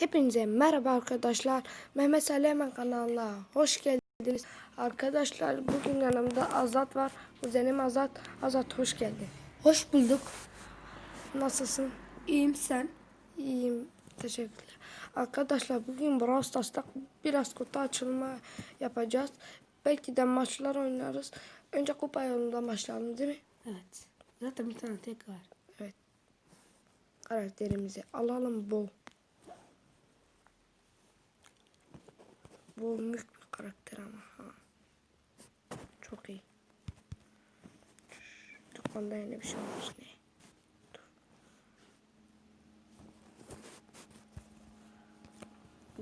Hepinize merhaba arkadaşlar. Mehmet Saleman kanalına hoş geldiniz. Arkadaşlar bugün yanımda Azat var. Kuzenim Azat. Azat hoş geldin. Hoş bulduk. Nasılsın? İyiyim sen. İyiyim. Teşekkürler. Arkadaşlar bugün Brawl Stars'ta biraz kutu açılma yapacağız. Belki de maçlar oynarız. Önce kupa yolunda başlayalım değil mi? Evet. Zaten bir tane tek var. Evet. Karakterimizi alalım bu. Bu mülk bir karakter ama. Ha. Çok iyi. Dükkanda yeni bir şey olmuş ne?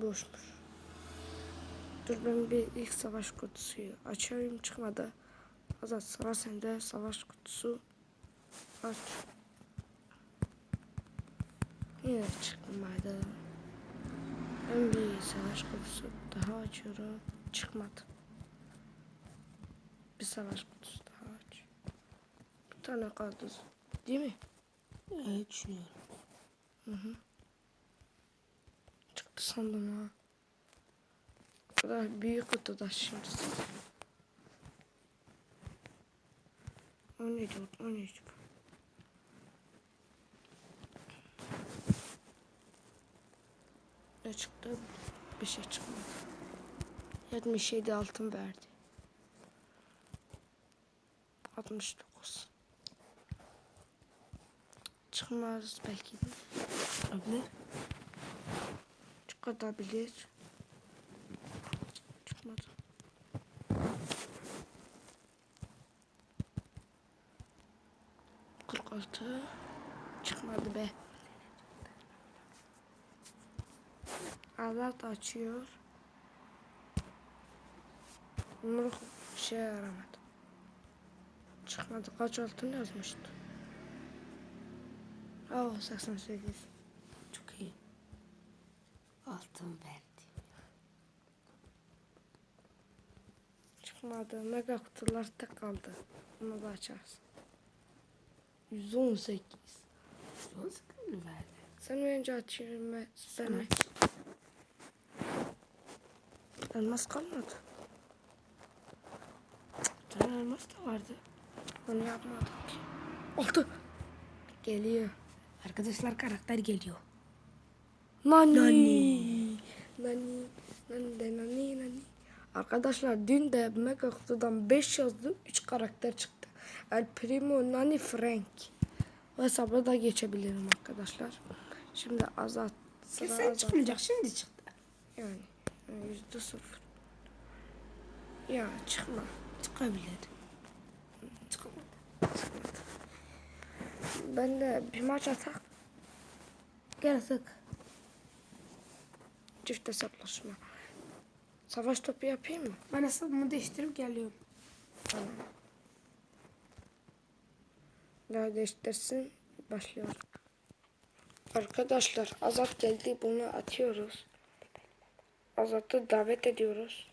Boşmuş. Dur ben bir ilk savaş kutusuyu açayım çıkmadı. Azat sıra sende savaş kutusu aç. Yine çıkmadı. Ben bir savaş kutusu daha açıyorum. Çıkmadı. Bir savaş kutusu daha aç. Bir tane kaldı. Değil mi? Evet düşünüyorum. Çıktı sandım ha. O kadar büyük kutuda şimdi. O neydi o? O neydi? Ne çıktı? Bir şey çıkmadı. 77 altın verdi. 69. Çıkmaz belki de. Olabilir. Çıkabilir. Çıkmadı. Kırk altı. Çıkmadı be. Azat açıyor. Yumruk şey yaramadı. Çıkmadı. Kaç altın yazmıştı? Oh 88. Çok iyi. Altın verdi. Çıkmadı. Mega kutular tek kaldı. Bunu da açarız. 118. Son sıkıntı verdi. Sen önce açıyorum ben. Sen aç. Elmas kalmadı. Bir tane elmas da vardı. Onu yapmadık ki. Oldu. Geliyor. Arkadaşlar karakter geliyor. Nani. Nani. Nani. Nani de nani nani. Arkadaşlar dün de Mega Kutu'dan 5 yazdı. 3 karakter çıktı. El Primo, Nani, Frank. Bu hesabı da geçebilirim arkadaşlar. Şimdi Azat. Sıra Kesin Azat'ta. çıkmayacak şimdi çıktı. Yani yani yüzde sıfır. Ya çıkma. Çıkabilir. Çıkamadı. Ben de bir maç atak. Gel sık. Çift hesaplaşma. Savaş topu yapayım mı? Ben hesabımı değiştirip geliyorum. Tamam. Daha değiştirsin. Başlıyorum. Arkadaşlar Azat geldi. Bunu atıyoruz. Azat'ı davet ediyoruz.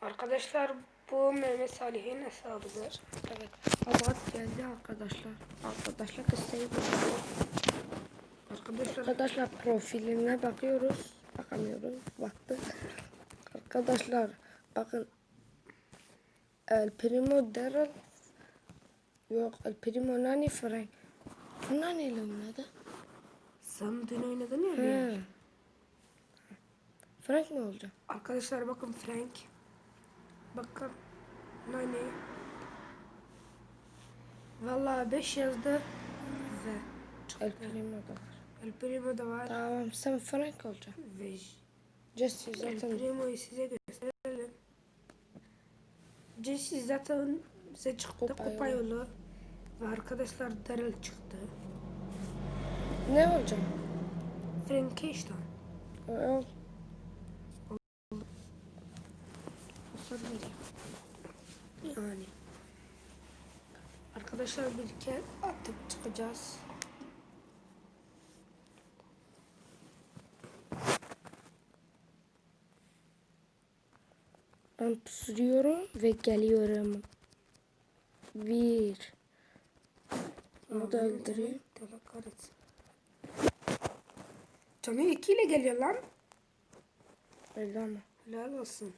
Arkadaşlar bu Mehmet Salih'in hesabıdır. Evet. Azat geldi arkadaşlar. Arkadaşlar isteği bu. Arkadaşlar Arkadaşlar profiline bakıyoruz. Bakamıyoruz. Baktık. Arkadaşlar bakın. El Primo Daryl Yok El Primo Nani Frank. Bu Nani ile oynadı? sen dün oynadın ya. He. Frank mi oldu? Arkadaşlar bakın Frank. Bakın Nani. Vallahi 5 yazdı ve El Primo da var. El Primo da var Tamam sen Frank olacaksın. ve Jesse El zaten Primo'yu size gösterelim. Jesse zaten bize çıktı Kupa kupa, yolu. yolu. Ve arkadaşlar Daryl çıktı. ne olacak? Frank'e işte. O, o. Hasar veriyor. Yani. Arkadaşlar bir kere atıp çıkacağız. Ben pusuyorum ve geliyorum. Bir. Onu da öldüreyim. Canı ikiyle geliyor lan. Öyle ama. Helal olsun.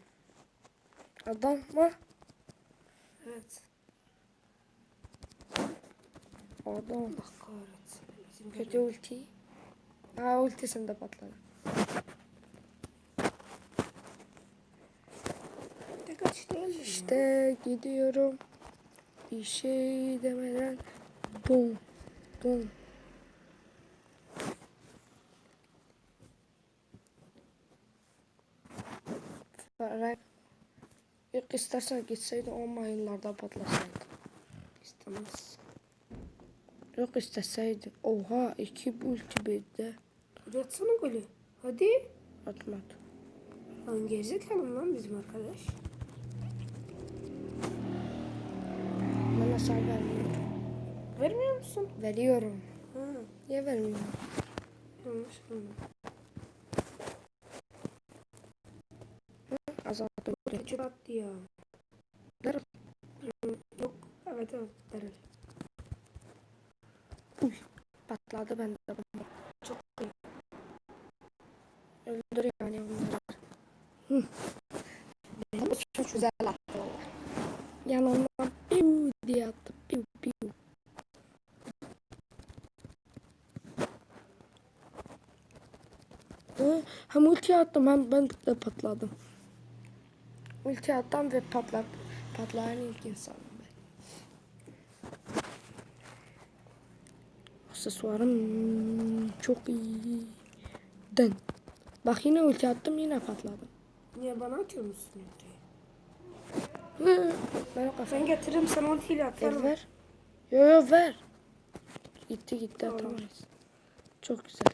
Adam mı? Evet. Adam. Allah kahretsin. Kötü ulti. Ha ultisinde patladı. İşte gidiyorum. Bir şey demeden. Bum. Bum. Fark. Yok istersen gitseydi o mayınlarda patlasaydı. İstemez. Yok isteseydi. Oha iki ulti birde. Hadi atsana golü. Hadi. Atmadı. Lan gerizekalı lan bizim arkadaş. Bana sağ vermiyor. Vermiyor musun? Veriyorum. Ha, Niye vermiyorum? yanlış anladım. Kaçır attı ya. Hı, Yok. Evet evet. Derel. Patladı bende. bomba. Çok iyi. Öldür yani bunları. Benim çok güzel attı. Yanından piu diye attı. Piu piu. Hı, Hem ulti attım hem ben de patladım. Ulti attım ve patlat, patlayan ilk insanım ben. Aksesuarım çok iyi. Den. Bak yine ulti attım yine patladım. Niye bana atıyor musun ultiyi? Ben o Ben getiririm sana ultiyle Ev atarım. ver. Yo yo ver. Gitti gitti Tamam. atamayız. Çok güzel.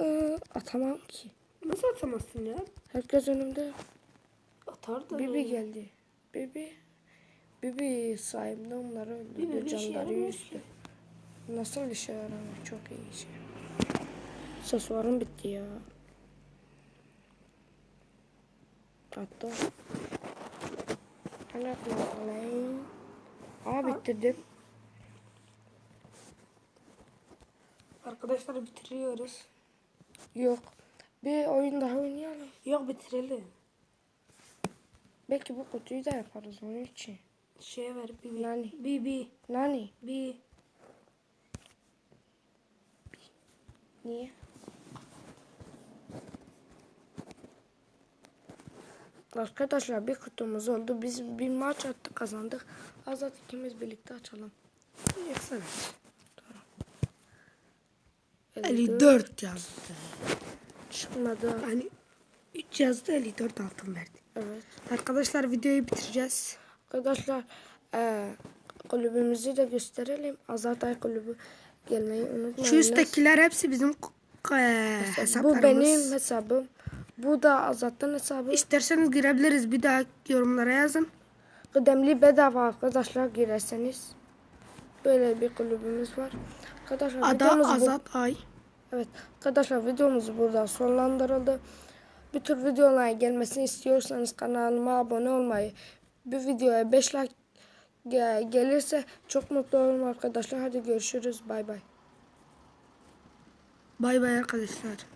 Ee, atamam ki. Nasıl atamazsın ya? Herkes önümde. Atar da. Bibi geldi. Bibi. Bibi sayemde onları öldürdü. Şey Canları yüzdü. Nasıl işe yaramıyor? Çok iyi işe. Aksesuarım bitti ya. Hatta. Hani atmayayım. Aa bitirdim. Arkadaşlar bitiriyoruz. Yok. Bir oyun daha oynayalım. Yok bitirelim. Belki bu kutuyu da yaparız onun için. Şeye ver Bibi. Nani? Bibi. Nani? Bi. Niye? Arkadaşlar bir kutumuz oldu. Biz bir maç attık kazandık. Azat ikimiz birlikte açalım. Yaksana. 54 yazdı. çıkmadı. Hani 3 yazdı 54 altın verdi. Evet. Arkadaşlar videoyu bitireceğiz. Arkadaşlar eee kulübümüzü de gösterelim. Azat Ay kulübü gelmeyi unutmayın. Şu üsttekiler hepsi bizim Bu hesaplarımız. benim hesabım. Bu da Azat'ın hesabı. İsterseniz girebiliriz. Bir daha yorumlara yazın. Kıdemli bedava arkadaşlar girerseniz. Böyle bir kulübümüz var. Arkadaşlar Ada videomuz bu. Azat Ay. Evet. Arkadaşlar videomuz burada sonlandırıldı. Bu tür videoların gelmesini istiyorsanız kanalıma abone olmayı, bu videoya 5 like ge- gelirse çok mutlu olurum arkadaşlar. Hadi görüşürüz. Bay bay. Bay bay arkadaşlar.